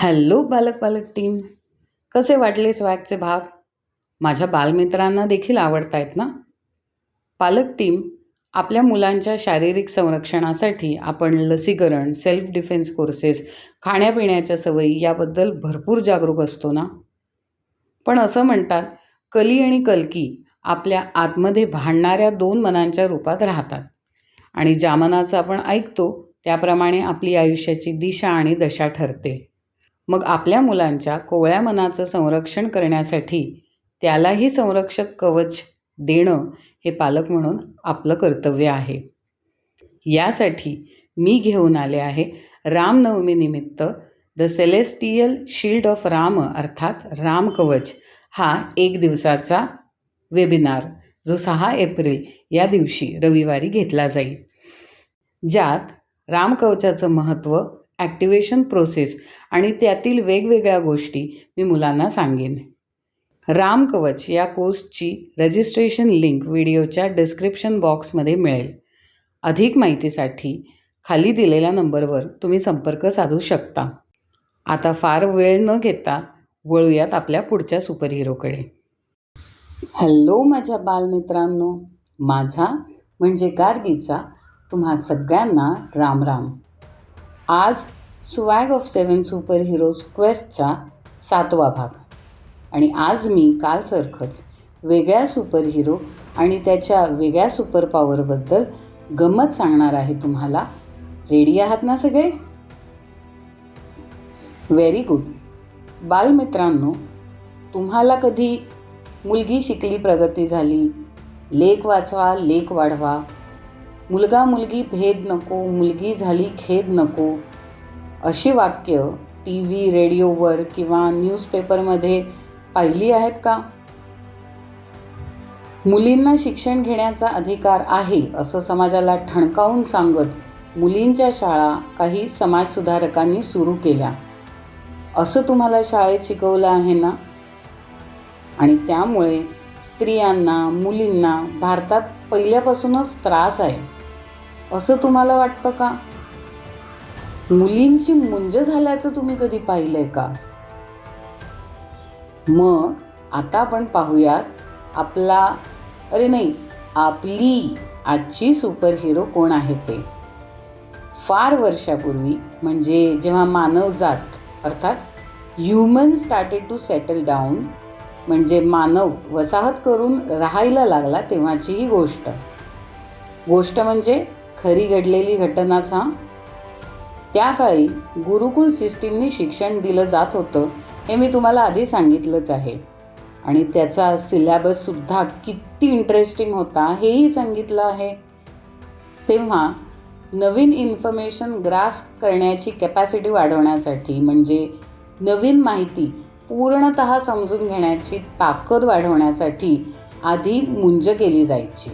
Hello पालक पालक team. कसे वाटले स्वॅगचे भाग? माझ्या बालमित्रांना देखील आवडत आहेत ना? पालक टीम आपल्या मुलांच्या शारीरिक संरक्षणासाठी आपण लसीकरण सेल्फ डिफेन्स कोर्सेस खाण्यापिण्याच्या सवयी याबद्दल भरपूर जागरूक असतो ना? पण असं म्हणतात कली आणि कलकी आपल्या आतमध्ये भांडणाऱ्या दोन मनांच्या रूपात राहतात. आणि ज्या मनाचं आपण ऐकतो त्याप्रमाणे आपली आयुष्याची दिशा आणि दशा ठरते. मग आपल्या मुलांच्या कोवळ्या मनाचं संरक्षण करण्यासाठी त्यालाही संरक्षक कवच देणं हे पालक म्हणून आपलं कर्तव्य आहे. यासाठी मी घेऊन आले आहे रामनवमीनिमित्त the celestial shield of Ram अर्थात राम कवच. हा एक दिवसाचा वेबिनार जो सहा एप्रिल या दिवशी रविवारी घेतला जाईल. ज्यात रामकवचाचं महत्त्व ॲक्टिवेशन प्रोसेस आणि त्यातील वेगवेगळ्या गोष्टी मी मुलांना सांगेन. राम कवच या कोर्सची रजिस्ट्रेशन लिंक व्हिडिओच्या डिस्क्रिप्शन बॉक्समध्ये मिळेल. अधिक माहितीसाठी खाली दिलेल्या नंबरवर तुम्ही संपर्क साधू शकता. आता फार वेळ न घेता वळूयात आपल्या पुढच्या सुपरहिरोकडे हॅलो माझ्या बालमित्रांनो माझा म्हणजे गार्गीचा तुम्हा सगळ्यांना राम राम. आज swag of seven super heroes क्वेस्टचा सातवा भाग. आणि आज मी कालसारखंच वेगळ्या सुपर हिरो आणि त्याच्या वेगळ्या सुपर पॉवरबद्दल गंमत सांगणार आहे तुम्हाला. रेडी आहात ना सगळे? व्हेरी गुड बालमित्रांनो तुम्हाला कधी मुलगी शिकली प्रगती झाली लेख वाचवा लेख वाढवा. मुलगा मुलगी भेद नको मुलगी झाली खेद नको. अशी वाक्य टी व्ही रेडिओवर किंवा न्यूजपेपरमध्ये पाहिली आहेत का? मुलींना शिक्षण घेण्याचा अधिकार आहे असं समाजाला ठणकावून सांगत मुलींच्या शाळा काही समाजसुधारकांनी सुरू केल्या. असं तुम्हाला शाळेत शिकवलं आहे ना? आणि त्यामुळे स्त्रियांना मुलींना भारतात पहिल्यापासूनच त्रास आहे. असं तुम्हाला वाटतं का? मुलींची मुंज झाल्याचं तुम्ही कधी पाहिलंय का? मग आता आपण पाहूयात आपला अरे नाही आपली आजची सुपर हिरो कोण आहे ते? फार वर्षापूर्वी म्हणजे जेव्हा मानवजात अर्थात human started to settle down म्हणजे मानव वसाहत करून राहायला लागला तेव्हाची ही गोष्ट. गोष्ट म्हणजे खरी घडलेली घटनाच हा. त्या काळी गुरुकुल सिस्टीमनी शिक्षण दिलं जात होतं हे मी तुम्हाला आधी सांगितलंच आहे. आणि त्याचा सिलॅबससुद्धा किती इंटरेस्टिंग होता हेही सांगितलं आहे. तेव्हा नवीन इन्फॉर्मेशन ग्रास करण्याची कॅपॅसिटी वाढवण्यासाठी म्हणजे नवीन माहिती पूर्णत समजून घेण्याची ताकद वाढवण्यासाठी आधी मुंज केली जायची.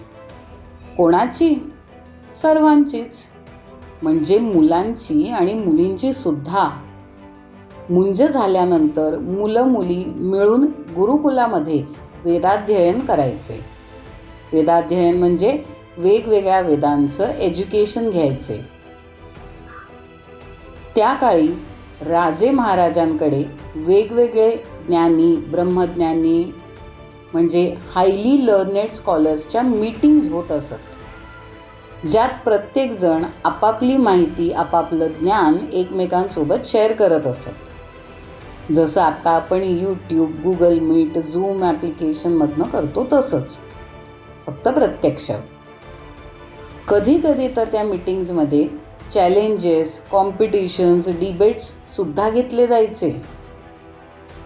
कोणाची? सर्वांचीच. म्हणजे मुलांची आणि मुलींची सुद्धा. मुंज झाल्यानंतर मुलं मुली मिळून गुरुकुलामध्ये वेदाध्ययन करायचे. वेदाध्ययन म्हणजे वेगवेगळ्या वेदांचं एज्युकेशन घ्यायचे. त्या काळी राजे महाराजांकडे वेगवेगळे ज्ञानी ब्रह्मज्ञानी म्हणजे हायली लर्नेड स्कॉलर्सच्या मीटिंग्ज होत असत. ज्यात प्रत्येकजण आपापली माहिती आपापलं ज्ञान एकमेकांसोबत शेअर करत असत. जसं आता आपण यूट्यूब गुगल मीट झूम ॲप्लिकेशनमधनं करतो तसंच. फक्त प्रत्यक्ष. कधी कधी तर त्या मीटिंग्समध्ये चॅलेंजेस कॉम्पिटिशन्स डिबेट्ससुद्धा घेतले जायचे.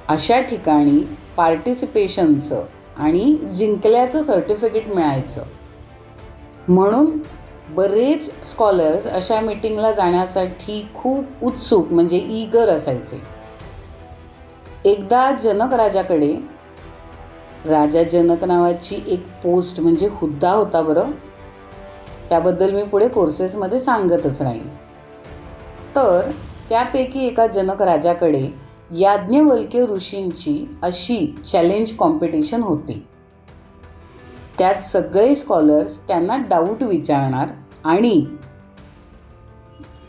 अशा ठिकाणी पार्टिसिपेशनचं आणि जिंकल्याचं सर्टिफिकेट मिळायचं. म्हणून बरेच स्कॉलर्स अशा मीटिंगला जाण्यासाठी खूप उत्सुक म्हणजे ईगर असायचे. एकदा जनक राजाकडे राजा जनक नावाची एक पोस्ट म्हणजे हुद्दा होता बरं त्याबद्दल मी पुढे कोर्सेसमध्ये सांगतच नाही तर त्यापैकी एका जनक राजाकडे याज्ञवल्क्य ऋषींची अशी चॅलेंज कॉम्पिटिशन होती. त्यात सगळे स्कॉलर्स त्यांना डाऊट विचारणार आणि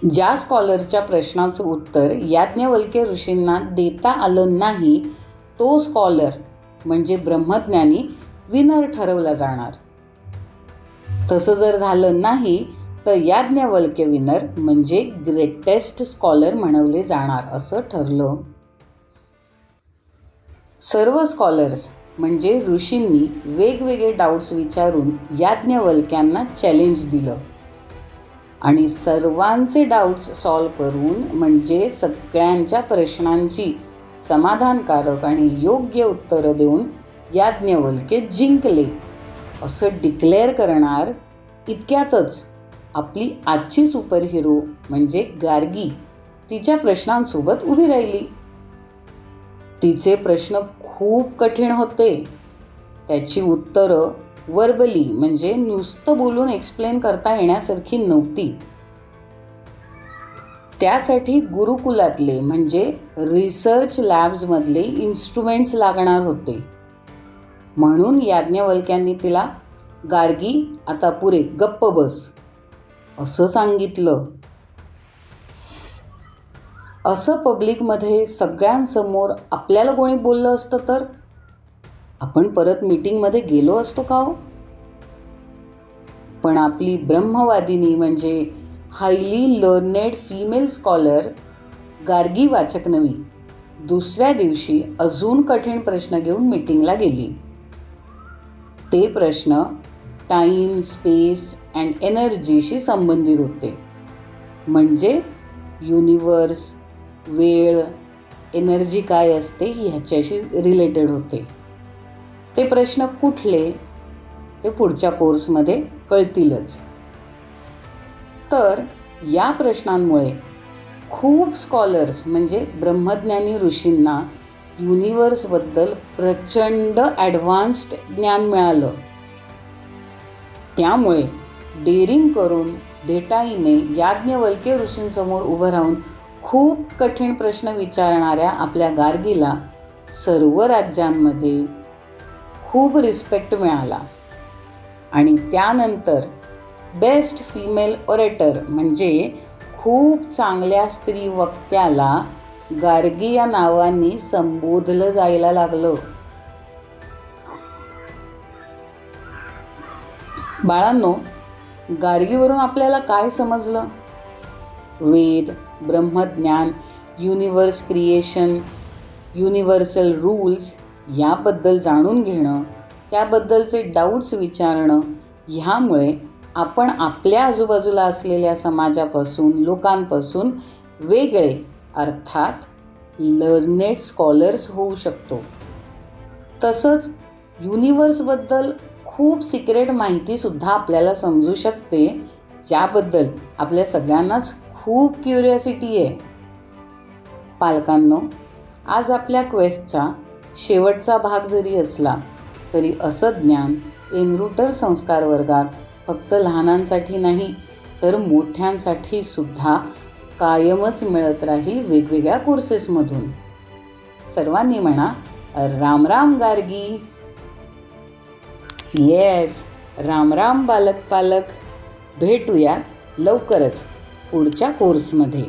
ज्या स्कॉलरच्या प्रश्नाचं उत्तर याज्ञवल्क्य ऋषींना देता आलं नाही तो स्कॉलर म्हणजे ब्रह्मज्ञानी विनर ठरवला जाणार. तसं जर झालं नाही तर याज्ञवल्क्य विनर म्हणजे ग्रेटेस्ट स्कॉलर म्हणवले जाणार असं ठरलं. सर्व स्कॉलर्स म्हणजे ऋषींनी वेगवेगळे डाऊट्स विचारून याज्ञवल्क्यांना चॅलेंज दिलं. आणि सर्वांचे डाऊट्स सॉल्व करून म्हणजे सगळ्यांच्या प्रश्नांची समाधानकारक आणि योग्य उत्तरं देऊन याज्ञवल्के जिंकले. असं डिक्लेअर करणार इतक्यातच आपली आजची सुपरहिरो म्हणजे गार्गी तिच्या प्रश्नांसोबत उभी राहिली. तिचे प्रश्न खूप कठीण होते. त्याची उत्तरं वर्बली म्हणजे नुसतं बोलून एक्सप्लेन करता येण्यासारखी नव्हती. त्यासाठी गुरुकुलातले म्हणजे रिसर्च लॅब्समधले इन्स्ट्रुमेंट्स लागणार होते. म्हणून याज्ञवल्क्यांनी तिला गार्गी आता पुरे गप्प बस. असं सांगितलं. असं पब्लिकमध्ये सगळ्यांसमोर आपल्याला कोणी बोललं असतं तर? आपण परत मीटिंगमध्ये गेलो असतो का हो? पण आपली ब्रह्मवादिनी म्हणजे highly learned female scholar Gargi Vachaknavi दुसऱ्या दिवशी अजून कठीण प्रश्न घेऊन मीटिंगला गेली. ते प्रश्न टाईम स्पेस अँड एनर्जीशी संबंधित होते. म्हणजे युनिवर्स वेळ एनर्जी काय असते ह्याच्याशी रिलेटेड होते. ते प्रश्न कुठले ते पुढच्या कोर्समध्ये कळतीलच. तर या प्रश्नांमुळे खूप स्कॉलर्स म्हणजे ब्रह्मज्ञानी ऋषींना युनिवर्सबद्दल प्रचंड ॲडव्हान्स्ड ज्ञान मिळालं. त्यामुळे डेअरिंग करून डेटाईने याज्ञवल्के ऋषींसमोर उभं राहून खूप कठीण प्रश्न विचारणाऱ्या आपल्या गार्गीला सर्व राज्यांमध्ये खूप रिस्पेक्ट मिळाला. आणि त्यानंतर बेस्ट फिमेल ऑरेटर म्हणजे खूप चांगल्या स्त्री वक्त्याला गार्गी या नावाने संबोधलं जायला लागलं. बाळांनो गार्गीवरून आपल्याला काय समजलं? वेद ब्रह्मज्ञान युनिवर्स क्रिएशन युनिव्हर्सल रूल्स याबद्दल जाणून घेणं त्याबद्दलचे डाऊट्स विचारणं ह्यामुळे आपण आपल्या आजूबाजूला असलेल्या समाजापासून लोकांपासून वेगळे अर्थात लर्नेड स्कॉलर्स होऊ शकतो. तसंच युनिवर्सबद्दल खूप सिक्रेट माहितीसुद्धा आपल्याला समजू शकते ज्याबद्दल आपल्या सगळ्यांनाच खूप क्युरिओसिटी आहे. पालकांनो आज आपल्या क्वेस्टचा शेवटचा भाग जरी असला तरी असं ज्ञान एनरूटर संस्कार वर्गात फक्त लहानांसाठी नाही तर मोठ्यांसाठी सुद्धा कायमच मिळत राहील वेगवेगळ्या कोर्सेसमधून सर्वांनी म्हणा राम राम गार्गी. येस राम राम बालक पालक. भेटूया लवकरच. पुढच्या कोर्समध्ये.